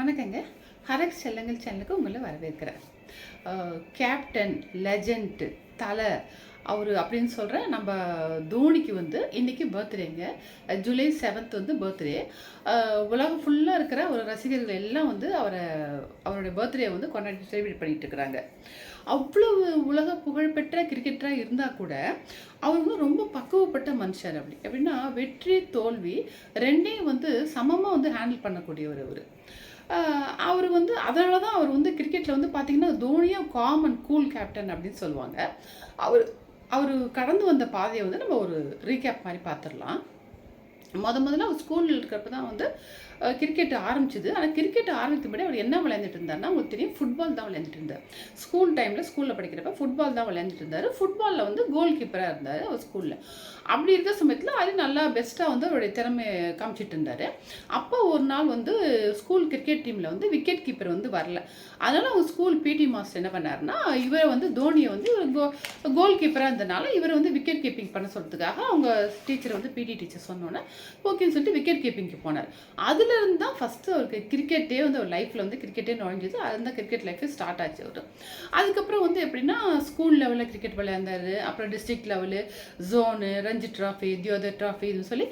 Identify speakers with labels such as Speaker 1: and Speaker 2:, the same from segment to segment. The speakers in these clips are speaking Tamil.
Speaker 1: வணக்கங்க. ஹரக் செல்லங்கள் சேனலுக்கு உங்களை வரவேற்கிறேன். கேப்டன் லெஜண்ட் தலை அவர் அப்படின்னு சொல்கிற நம்ம தோனிக்கு வந்து இன்றைக்கி பர்த்டேங்க. ஜூலை செவன்த் வந்து பர்த்டே. உலகம் ஃபுல்லாக இருக்கிற ஒரு ரசிகர்கள் எல்லாம் வந்து அவரை அவருடைய பர்த்டே வந்து கொண்டாடி செலிப்ரேட் பண்ணிட்டு இருக்கிறாங்க. அவ்வளவு உலக புகழ்பெற்ற கிரிக்கெட்டராக இருந்தால் கூட அவர் வந்து ரொம்ப பக்குவப்பட்ட மனுஷர் அப்படி. எப்படின்னா வெற்றி தோல்வி ரெண்டையும் வந்து சமமாக வந்து ஹேண்டில் பண்ணக்கூடியவர் அவர். அவர் வந்து அதனால தான் அவர் வந்து கிரிக்கெட்டில் வந்து பார்த்திங்கன்னா தோனியாக காமன் கூல் கேப்டன் அப்படின்னு சொல்லுவாங்க. அவர் அவர் கடந்து வந்த பாதையை வந்து நம்ம ஒரு ரீகேப் மாதிரி பார்த்துடலாம் முத முதல்ல அவர் ஸ்கூலில் இருக்கிறப்ப தான் வந்து கிரிக்கெட் ஆரம்பிச்சது. ஆனால் கிரிக்கெட் ஆரம்பித்தபடி அவர் என்ன விளையாண்டுட்டு இருந்தாருன்னா உங்களுக்கு தெரியும் ஃபுட்பால் தான் விளையாண்டுட்டு இருந்தார். ஸ்கூல் டைமில் ஸ்கூலில் படிக்கிறப்ப ஃபுட்பால் தான் விளையாண்டுட்டு இருந்தார். ஃபுட்பாலில் வந்து கோல் கீப்பராக இருந்தார் அவர் ஸ்கூலில் அப்படி இருக்கிற சமயத்தில் அது நல்லா பெஸ்ட்டாக வந்து அவருடைய திறமையை காமிச்சிட்டு இருந்தார். அப்போ ஒரு நாள் வந்து ஸ்கூல் கிரிக்கெட் டீமில் வந்து விக்கெட் கீப்பர் வந்து வரல. அதனால் அவங்க ஸ்கூல் பிடி மாஸ்டர் என்ன பண்ணாருன்னா இவரை வந்து தோனியை வந்து கோ கோல் கீப்பராக இருந்தனால இவரை வந்து விக்கெட் கீப்பிங் பண்ண சொல்கிறதுக்காக அவங்க டீச்சர் வந்து பிடி டீச்சர் சொன்னோன்னே ஓகேன்னு சொல்லிட்டு விக்கெட் கீப்பிங்க்கு போனார். அதுலேருந்து தான் ஃபஸ்ட்டு அவருக்கு கிரிக்கெட்டே வந்து அவர் லைஃப்பில் வந்து கிரிக்கெட்டே நுழைஞ்சது. அதுதான் கிரிக்கெட் லைஃபே ஸ்டார்ட் ஆச்சு அவர். அதுக்கப்புறம் வந்து எப்படின்னா ஸ்கூல் லெவலில் கிரிக்கெட் விளையாண்டார். அப்புறம் district level zone Ranji trophy Deodhar trophy இதுன்னு சொல்லி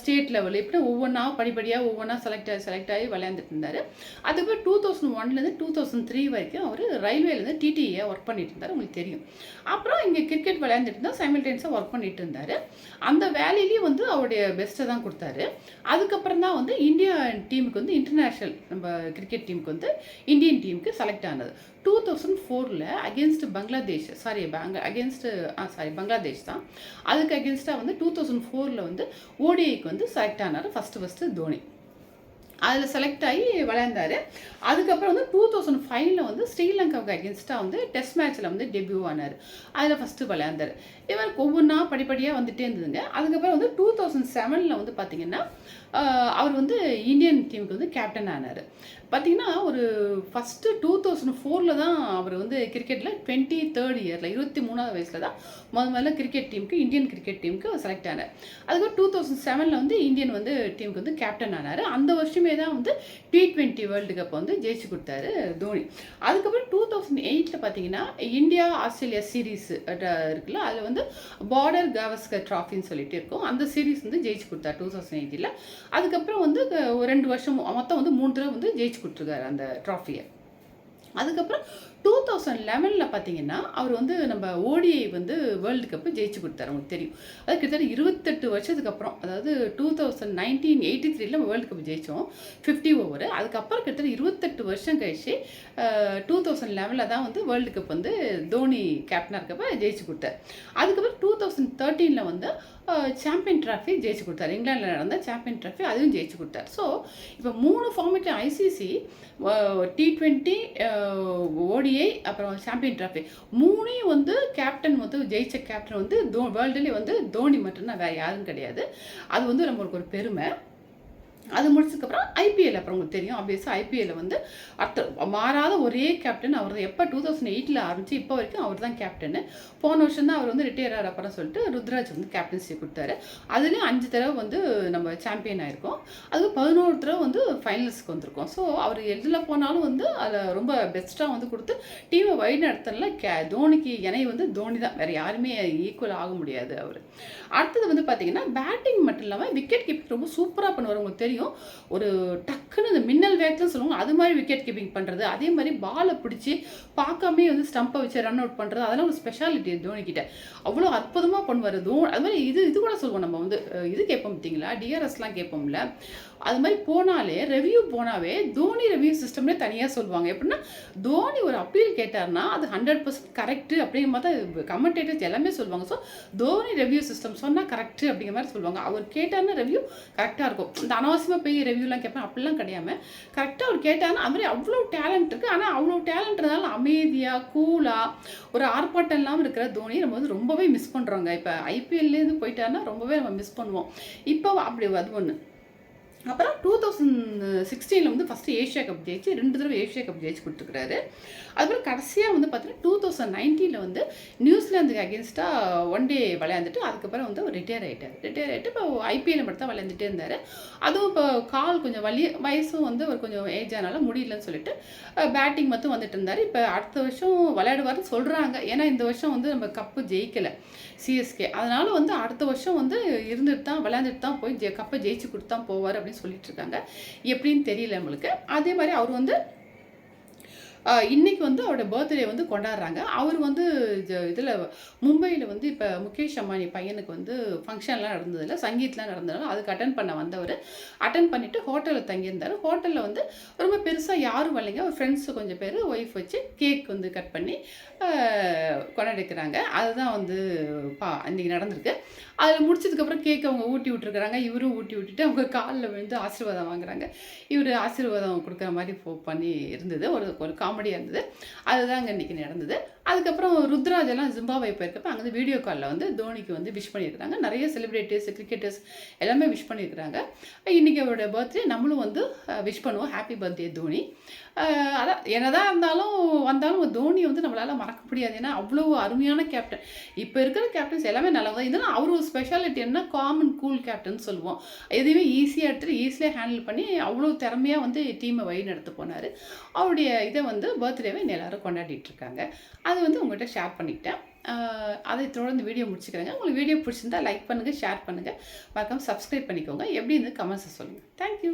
Speaker 1: ஸ்டேட் லெவல் இப்படி ஒவ்வொன்றா படிப்படியாக ஒவ்வொன்றா செலக்ட் ஆகி செலக்ட் ஆகி விளையாண்டுட்டு இருந்தார். அதுக்கப்புறம் டூ தௌசண்ட் ஒன்லேருந்து டூ தௌசண்ட் த்ரீ வரைக்கும் அவர் ரயில்வேலேருந்து டிடிஏ ஒர்க் பண்ணிட்டு இருந்தார். உங்களுக்கு தெரியும். அப்புறம் இங்கே கிரிக்கெட் விளையாண்டுட்டு இருந்தால் சைமில்டேன்ஸாக ஒர்க் பண்ணிட்டு இருந்தார். அந்த வேலையிலேயும் வந்து அவருடைய பெஸ்ட்டை தான் கொடுத்தாரு. அதுக்கப்புறம் தான் வந்து இந்தியா டீமுக்கு வந்து இன்டர்நேஷ்னல் நம்ம கிரிக்கெட் டீமுக்கு வந்து இந்தியன் டீமுக்கு செலக்ட் ஆனது. டூ தௌசண்ட் ஃபோரில் அகேன்ஸ்ட் பங்களாதேஷ் சாரி பங்க அகேன்ஸ்ட்டு ஆ சாரி பங்களாதேஷ் தான். அதுக்கு அகேன்ஸ்டாக வந்து டூ தௌசண்ட் ஃபோரில் வந்து ஓடிஐக்கு வந்து செலக்ட் ஆனார் ஃபஸ்ட்டு ஃபஸ்ட்டு தோனி. அதில் செலக்ட் ஆகி விளையாண்டார். அதுக்கப்புறம் வந்து டூ தௌசண்ட் ஃபைவ்ல வந்து ஸ்ரீலங்காவுக்கு அகேன்ஸ்டாக வந்து டெஸ்ட் மேட்ச்சில் வந்து டெபியூ ஆனார். அதில் ஃபஸ்ட்டு விளையாண்டார். இவர் ஒவ்வொன்றா படிப்படியாக வந்துட்டே இருந்ததுங்க. அதுக்கப்புறம் வந்து டூ தௌசண்ட் செவனில் வந்து பார்த்தீங்கன்னா அவர் வந்து இந்தியன் டீமுக்கு வந்து கேப்டன் ஆனார். பார்த்தீங்கன்னா ஒரு ஃபஸ்ட்டு டூ தௌசண்ட் ஃபோரில் தான் அவர் வந்து கிரிக்கெட்டில் டுவெண்ட்டி தேர்ட் இயரில் இருபத்தி மூணாவது வயசில் தான் முத முதல்ல கிரிக்கெட் டீமுக்கு இந்தியன் கிரிக்கெட் டீமுக்கு செலக்ட் ஆனார். அதுக்கப்புறம் டூ தௌசண்ட் செவனில் வந்து இந்தியன் வந்து டீமுக்கு வந்து கேப்டன் ஆனார். அந்த வருஷமே தான் வந்து டி ட்வெண்ட்டி வேர்ல்டு கப் வந்து ஜெயிச்சு கொடுத்தாரு தோனி. அதுக்கப்புறம் டூ தௌசண்ட் எயிட்டில் பார்த்தீங்கன்னா இந்தியா ஆஸ்திரேலியா சீரீஸ் இருக்குல்ல அதில் வந்து பார்டர் கவஸ்கர் ட்ராஃபின்னு சொல்லிட்டு இருக்கும். அந்த சீரீஸ் வந்து ஜெயிச்சு கொடுத்தாரு டூ தௌசண்ட் எயிட்டில் அதுக்கப்புறம் வந்து ஒரு ரெண்டு வருஷம் மொத்தம் வந்து மூணு தடவை வந்து ஜெயிச்சு கொடுத்துருக்காரு அந்த ட்ராஃபியை அதுக்கப்புறம் டூ தௌசண்ட் லெவனில் பார்த்தீங்கன்னா அவர் வந்து நம்ம ஓடிஐ வந்து வேர்ல்டு கப்பு ஜெயிச்சு கொடுத்தாரு உங்களுக்கு தெரியும். அது கிட்டத்தட்ட இருபத்தெட்டு வருஷத்துக்கு அப்புறம் அதாவது டூ தௌசண்ட் நைன்டீன் எயிட்டி த்ரீல வேர்ல்டு கப் ஜெயித்தோம் ஃபிஃப்டி ஓவர் அதுக்கப்புறம் கிட்டத்தட்ட இருபத்தெட்டு வருஷம் கழிச்சு டூ தௌசண்ட் லெவனில் தான் வந்து வேர்ல்டு கப் வந்து தோனி கேப்டனாக இருக்கப்ப ஜெயிச்சு கொடுத்தார். அதுக்கப்புறம் டூ தௌசண்ட் தேர்ட்டீனில் வந்து சாம்பியன் ட்ராஃபி ஜெயிச்சு கொடுத்தாரு. இங்கிலாந்தில் நடந்த சாம்பியன் ட்ராஃபி அதுவும் ஜெயிச்சு கொடுத்தாரு. ஸோ இப்போ மூணு ஃபார்மேட்டில் ஐசிசி டி ட்வெண்ட்டி ஓடி ஓடிஐ அப்புறம் சாம்பியன் ட்ராஃபி மூணையும் வந்து கேப்டன் வந்து ஜெயிச்ச கேப்டன் வந்து தோ வேர்ல்டுலேயே வந்து தோனி மட்டும்தான் வேறு யாரும் கிடையாது. அது வந்து நம்மளுக்கு ஒரு பெருமை. அது முடிச்சதுக்கப்புறம் ஐபிஎல் அப்புறம் உங்களுக்கு தெரியும் ஆப்வியஸாக ஐபிஎல்ல வந்து அடுத்த மாறாத ஒரே கேப்டன் அவர் தான் எப்போ டூ தௌசண்ட் எயிட்டில் ஆரம்பிச்சு இப்போ வரைக்கும் அவர் தான் கேப்டனு போன வருஷம் தான் அவர் வந்து ரிட்டையர் ஆகிற அப்புறம் சொல்லிட்டு ருத்ராஜ் வந்து கேப்டன்சி கொடுத்தாரு. அதுலேயும் அஞ்சு தடவை வந்து நம்ம சாம்பியன் ஆயிருக்கோம். அது பதினோரு தடவை வந்து ஃபைனல்ஸ்க்கு வந்திருக்கோம். ஸோ அவர் எதில் போனாலும் வந்து அதில் ரொம்ப பெஸ்ட்டாக வந்து கொடுத்து டீமை வழி நடத்தல கே தோனிக்கு இணை வந்து தோனி தான். வேறு யாருமே ஈக்குவல் ஆக முடியாது அவர். அடுத்தது வந்து பார்த்தீங்கன்னா பேட்டிங் மட்டும் இல்லாமல் விக்கெட் கீப்பிங் ரொம்ப சூப்பராக பண்ணுவார். உங்களுக்கு தெரியும். ஒரு டக்குன்னு இந்த மின்னல் வேகத்தில் சொல்லுவாங்க அது மாதிரி விக்கெட் கீப்பிங் பண்ணுறது அதே மாதிரி பாலை பிடிச்சி பார்க்காமே வந்து ஸ்டம்பை வச்சு ரன் அவுட் பண்ணுறது அதெல்லாம் ஒரு ஸ்பெஷாலிட்டி தோனி கிட்ட. அவ்வளோ அற்புதமாக பண்ணுவார் தோ அது மாதிரி இது இது கூட சொல்லுவோம் நம்ம வந்து. இது கேட்போம் பார்த்தீங்களா? டிஆர்எஸ்லாம் கேட்போம்ல. அது மாதிரி போனாலே ரெவ்யூ போனாவே தோனி ரெவ்யூ சிஸ்டம்னே தனியாக சொல்லுவாங்க. எப்படின்னா தோனி ஒரு அப்பீல் கேட்டார்னா அது ஹண்ட்ரட் பர்சன்ட் கரெக்டு அப்படிங்கிற மாதிரி தான் கமெண்டேட்டர்ஸ் எல்லாமே சொல்லுவாங்க. ஸோ தோனி ரெவ்யூ சிஸ்டம் சொன்னால் கரெக்ட் அப்படிங்கிற மாதிரி சொல்லுவாங்க. அவர் கேட்டார்னா ரெவ்யூ கரெக்டாக இருக்கும். இந்த அனாவசியமாக போய் ரெவ்யூலாம் கேட்பேன் அப்படிலாம் கிடையாம கரெக்டாக அவர் கேட்டார்னா அது மாதிரி அவ்வளோ டேலண்ட் இருக்குது ஆனால் அவ்வளோ டேலண்ட் இருந்தாலும் அமைதியாக கூலாக ஒரு ஆர்ப்பாட்டம் இல்லாமல் இருக்கிற தோனி நம்ம வந்து ரொம்பவே மிஸ் பண்ணுறோங்க இப்போ ஐபிஎல்லேருந்து போயிட்டாருன்னா ரொம்பவே நம்ம மிஸ் பண்ணுவோம். இப்போ அப்படி அது ஒன்று அப்புறம் டூ தௌசண்ட் சிக்ஸ்டீனில் வந்து ஃபஸ்ட்டு ஏஷியா கப் ஜெயிச்சு ரெண்டு தடவை ஏஷியா கப் ஜெயிச்சு கொடுத்துருக்காரு. அதுக்கப்புறம் கடைசியாக வந்து பார்த்தீங்கன்னா டூ தௌசண்ட் நைன்டீனில் வந்து நியூசிலாந்துக்கு அகேன்ஸ்டாக ஒன் டே விளையாண்டுட்டு அதுக்கப்புறம் வந்து அவர் ரிட்டையர் ஆகிட்டார் ரிட்டையர் ஆகிட்டு இப்போ ஐபிஎல் மட்டும் தான் விளையாண்டுட்டே இருந்தார். அதுவும் இப்போ கால் கொஞ்சம் வலி வயசும் வந்து அவர் கொஞ்சம் ஏஜ் ஆனாலும் முடியலன்னு சொல்லிட்டு பேட்டிங் மட்டும் வந்துட்டு இருந்தார். இப்போ அடுத்த வருஷம் விளையாடுவார்னு சொல்கிறாங்க ஏன்னா இந்த வருஷம் வந்து நம்ம கப்பு ஜெயிக்கலை சிஎஸ்கே அதனால் வந்து அடுத்த வருஷம் வந்து இருந்துட்டு தான் விளையாண்டுட்டு தான் போய் ஜெ கப்பை ஜெயிச்சு கொடுத்து தான் போவார் அப்படின்னு சொல்லிட்டு இருக்காங்க. எப்படின்னு தெரியல நம்மளுக்கு. அதே மாதிரி அவர் வந்து இன்றைக்கி வந்து அவரோட பர்த்டே வந்து கொண்டாடுறாங்க. அவர் வந்து இதில் மும்பையில் வந்து இப்போ முகேஷ் அம்பானி பையனுக்கு வந்து ஃபங்க்ஷன்லாம் நடந்ததில்ல சங்கீத்லாம் நடந்ததுனால அதுக்கு அட்டன் பண்ண வந்தவர். அட்டன் பண்ணிவிட்டு ஹோட்டலில் தங்கியிருந்தார். ஹோட்டலில் வந்து ரொம்ப பெருசாக யாரும் வரலைங்க. அவர் ஃப்ரெண்ட்ஸு கொஞ்சம் பேர் ஒய்ஃப் வச்சு கேக் வந்து கட் பண்ணி கொண்டாடிக்கிறாங்க. அதுதான் வந்து பா அன்றைக்கி நடந்திருக்கு. அதில் முடிச்சதுக்கப்புறம் கேக் அவங்க ஊட்டி விட்டுருக்குறாங்க. இவரும் ஊட்டி விட்டுட்டு அவங்க காலில் விழுந்து ஆசீர்வாதம் வாங்குறாங்க. இவர் ஆசீர்வாதம் கொடுக்குற மாதிரி ஃபோ பண்ணி இருந்தது. ஒரு ஒரு காமெடியாக இருந்தது. அதுதாங்க இன்றைக்கி நடந்தது. அதுக்கப்புறம் ருத்ராஜ் எல்லாம் ஜிம்பாவே போயிருக்கப்ப அங்கே வந்து வீடியோ காலில் வந்து தோனிக்கு வந்து விஷ் பண்ணியிருக்காங்க நிறைய செலிப்ரிட்டிஸ் கிரிக்கெட்டர்ஸ் எல்லாமே விஷ் பண்ணியிருக்கிறாங்க. இன்றைக்கி அவரோட பர்த்டே நம்மளும் வந்து விஷ் பண்ணுவோம். Happy birthday Dhoni. அதான் என்னதான் இருந்தாலும் வந்தாலும் தோனி வந்து நம்மளால் மறக்க முடியாது. ஏன்னா அவ்வளோ அருமையான கேப்டன் இப்போ இருக்கிற கேப்டன்ஸ் எல்லாமே நல்லா தான். இதெல்லாம் அவர் ஒரு ஸ்பெஷாலிட்டி என்ன காமன் கூல் கேப்டன் சொல்லுவோம். எதையுமே ஈஸியாக எடுத்துட்டு ஈஸியாக ஹேண்டில் பண்ணி அவ்வளோ திறமையாக வந்து டீமை வழி நடத்து போனார். அவருடைய இதை வந்து பர்த்டேவை எல்லாரும் கொண்டாடிட்டு இருக்காங்க. அது வந்து உங்கள்கிட்ட ஷேர் பண்ணிக்கிட்டேன். அதை தொடர்ந்து வீடியோ முடிச்சுக்கிறேங்க. உங்களுக்கு வீடியோ பிடிச்சிருந்தா லைக் பண்ணுங்கள் ஷேர் பண்ணுங்கள் மறக்காம சப்ஸ்கிரைப் பண்ணிக்கோங்க. எப்படி இருந்து கமெண்ட்ஸை சொல்லுங்கள் தேங்க்யூ